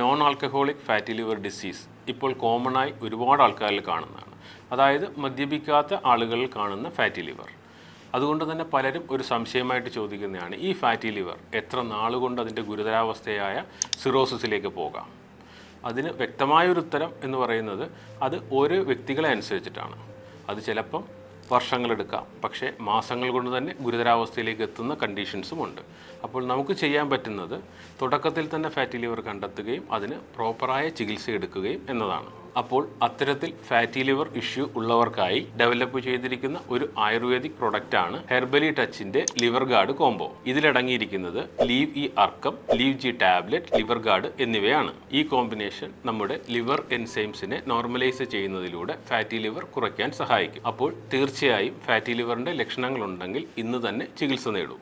Non alcoholic fatty liver disease ഇപ്പോൾ കോമണായി ഒരുപാട് ആൾക്കാരിൽ കാണുന്നതാണ്. അതായത് മദ്യപിക്കാത്ത ആളുകളിൽ കാണുന്ന ഫാറ്റി ലിവർ അതുകൊണ്ട് തന്നെ പലരും ഒരു സംശയമായിട്ട് ചോദിക്കുന്നതാണ് ഈ ഫാറ്റി ലിവർ എത്ര നാളുകൊണ്ട് അതിന്റെ ഗുരുതരാവസ്ഥയായ സിറോസിസിലേക്ക് പോകാം? അതിന് വ്യക്തമായൊരു ഉത്തരം എന്ന് പറയുന്നത് അത് ഓരോ വ്യക്തികളെ അനുസരിച്ചിട്ടാണ്. അത് ചിലപ്പം വർഷങ്ങളെടുക്കാം. പക്ഷേ മാസങ്ങൾ കൊണ്ട് തന്നെ ഗുരുതരാവസ്ഥയിലേക്ക് എത്തുന്ന കണ്ടീഷൻസും ഉണ്ട്. അപ്പോൾ നമുക്ക് ചെയ്യാൻ പറ്റുന്നത് തുടക്കത്തിൽ തന്നെ ഫാറ്റി ലിവർ കണ്ടെത്തുകയും അതിന് പ്രോപ്പറായ ചികിത്സ എടുക്കുകയും എന്നതാണ്. അപ്പോൾ അത്തരത്തിൽ ഫാറ്റി ലിവർ ഇഷ്യൂ ഉള്ളവർക്കായി ഡെവലപ്പ് ചെയ്തിരിക്കുന്ന ഒരു ആയുർവേദിക് ആണ് ഹെർബലി ടച്ചിന്റെ liver guard combo ഇതിലടങ്ങിയിരിക്കുന്നത് Liv E arkam Liv G tablet liver guard എന്നിവയാണ്. ഈ കോമ്പിനേഷൻ നമ്മുടെ ലിവർ എൻസൈംസിനെ നോർമലൈസ് ചെയ്യുന്നതിലൂടെ ഫാറ്റി ലിവർ കുറയ്ക്കാൻ സഹായിക്കും. അപ്പോൾ തീർച്ചയായും ഫാറ്റി ലിവറിന്റെ ലക്ഷണങ്ങളുണ്ടെങ്കിൽ ഇന്ന് തന്നെ ചികിത്സ നേടൂ.